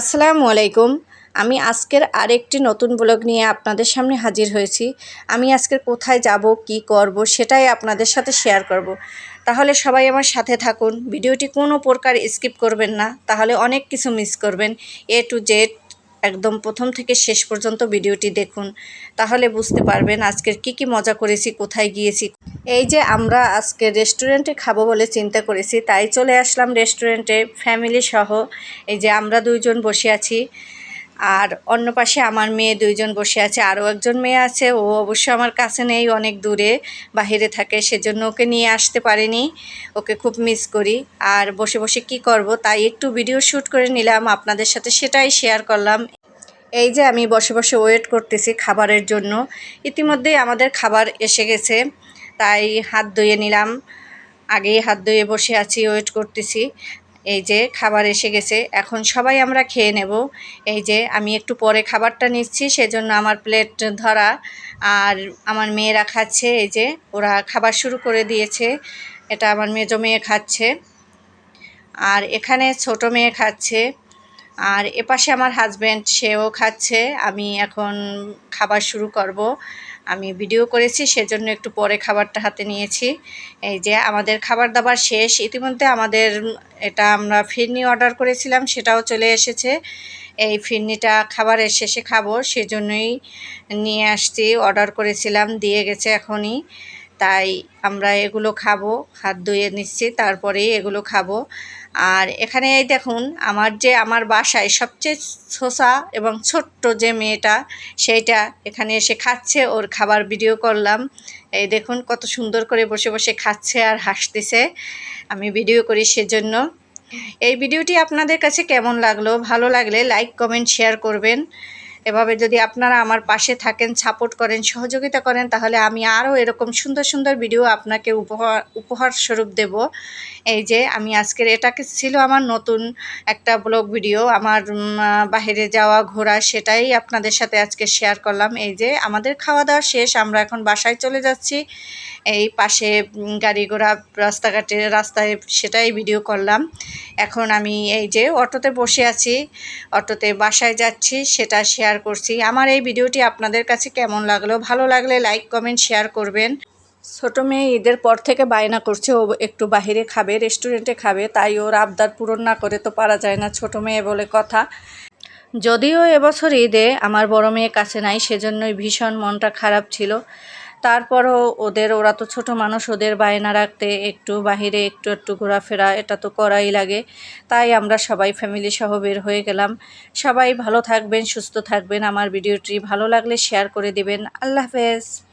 আসসালামু আলাইকুম। আমি আজকের আরেকটি নতুন ব্লগ নিয়ে আপনাদের সামনে হাজির হয়েছি। আমি আজকে কোথায় যাব, কি করব, সেটাই আপনাদের সাথে শেয়ার করব। তাহলে সবাই আমার সাথে থাকুন। ভিডিওটি কোনো প্রকার স্কিপ করবেন না। তাহলে অনেক কিছু মিস করবেন। এ টু জেড একদম প্রথম থেকে শেষ পর্যন্ত ভিডিওটি দেখুন। তাহলে বুঝতে পারবেন আজকের কি কি মজা করেছি, কোথায় গিয়েছি। এই যে আমরা আজকে রেস্টুরেন্টে খাব বলে চিন্তা করেছি, তাই চলে আসলাম রেস্টুরেন্টে, ফ্যামিলি সহ। এই যে আমরা দুইজন বসে আছি। আর অন্য পাশে আমার মেয়ে দুইজন বসে আছে, আরও একজন মেয়ে আছে, ও অবশ্য আমার কাছে নেই, অনেক দূরে বাহিরে থাকে, সেজন্য ওকে নিয়ে আসতে পারিনি, ওকে খুব মিস করি। আর বসে বসে কি করব, তাই একটু ভিডিও শ্যুট করে নিলাম, আপনাদের সাথে সেটাই শেয়ার করলাম। এই যে আমি বসে বসে ওয়েট করতেছি খাবারের জন্য, ইতিমধ্যেই আমাদের খাবার এসে গেছে, তাই হাত ধুয়ে নিলাম, আগেই হাত ধুয়ে বসে আছি ওয়েট করতেছি। এই যে খাবার এসে গেছে, এখন সবাই আমরা খেয়ে নেব। এই যে আমি একটু পরে খাবারটা নিচ্ছি, সেজন্য আমার প্লেট ধরা। আর আমার মেয়েরা খাচ্ছে, এই যে ওরা খাবার শুরু করে দিয়েছে। এটা আমার মেজো মেয়ে খাচ্ছে। আর এখানে ছোট মেয়ে খাচ্ছে। আর এপাশে আমার হাজব্যান্ড সেও খাচ্ছে। আমি এখন খাবার শুরু করব। আমি ভিডিও করেছি, সেজন্য একটু পরে খাবারটা হাতে নিয়েছি। এই যে আমাদের খাবার দাবার শেষ, ইতিমধ্যে আমাদের এটা আমরা ফিরনি অর্ডার করেছিলাম, সেটাও চলে এসেছে। এই ফিরনিটা খাবারের শেষে খাব, সেজন্যই নিয়ে আসছি অর্ডার করেছিলাম, দিয়ে গেছে এখনই। তাই আমরা এগুলো খাব, হাত ধুয়ে নিচ্ছি, তারপরেই এগুলো খাব। আর এখানে এই দেখুন, আমার যে আমার বাসায় সবচেয়ে ছোসা এবং ছোট্ট যে মেয়েটা, সেইটা এখানে এসে খাচ্ছে, ওর খাবার ভিডিও করলাম। এই দেখুন, কত সুন্দর করে বসে বসে খাচ্ছে আর হাসতেছে। আমি ভিডিও করি সেজন্য। এই ভিডিওটি আপনাদের কাছে কেমন লাগল? ভালো লাগলে লাইক, কমেন্ট, শেয়ার করবেন। এভাবে যদি আপনারা আমার পাশে থাকেন সাপোর্ট করেন, সহযোগিতা করেন, তাহলে আমি আরও এরকম সুন্দর সুন্দর ভিডিও আপনাকে উপহার উপহার স্বরূপ দেব। এই যে, আমি আজকের এটাকে ছিল আমার নতুন একটা ব্লগ ভিডিও আমার বাহিরে যাওয়া, ঘোরা, সেটাই আপনাদের সাথে আজকে শেয়ার করলাম। এই যে, আমাদের খাওয়া দাওয়া শেষ, আমরা এখন বাসায় চলে যাচ্ছি। এই পাশে গাড়ি ঘোড়া, রাস্তাঘাটে, রাস্তায় সেটাই ভিডিও করলাম। এখন আমি এই যে, অটোতে বসে আছি, অটোতে বাসায় যাচ্ছি, সেটা শেয়ার করছি। আমার এই ভিডিওটি আপনাদের কাছে কেমন লাগল? ভালো লাগলে লাইক কমেন্ট শেয়ার করবেন। ছোটো মেয়ে ঈদের পর থেকে বায়না করছে, ও একটু বাহিরে খাবে রেস্টুরেন্টে খাবে, তাই ওর আবদার পূরণ না করে তো পারা যায় না ছোটো মেয়ে বলে কথা। যদিও এবছর ঈদে আমার বড় মেয়ে কাছে নাই, সেজন্যই ভীষণ মনটা খারাপ ছিল। তারপরও ওদের, ওরা তো ছোট মানুষ, ওদের বায়না রাখতে একটু বাহিরে, একটু একটু ঘোরাফেরা, এটা তো করাই লাগে। তাই আমরা সবাই ফ্যামিলি সহ বের হয়ে গেলাম। সবাই ভালো থাকবেন, সুস্থ থাকবেন। আমার ভিডিওটি ভালো লাগলে শেয়ার করে দেবেন। আল্লাহ হাফেজ।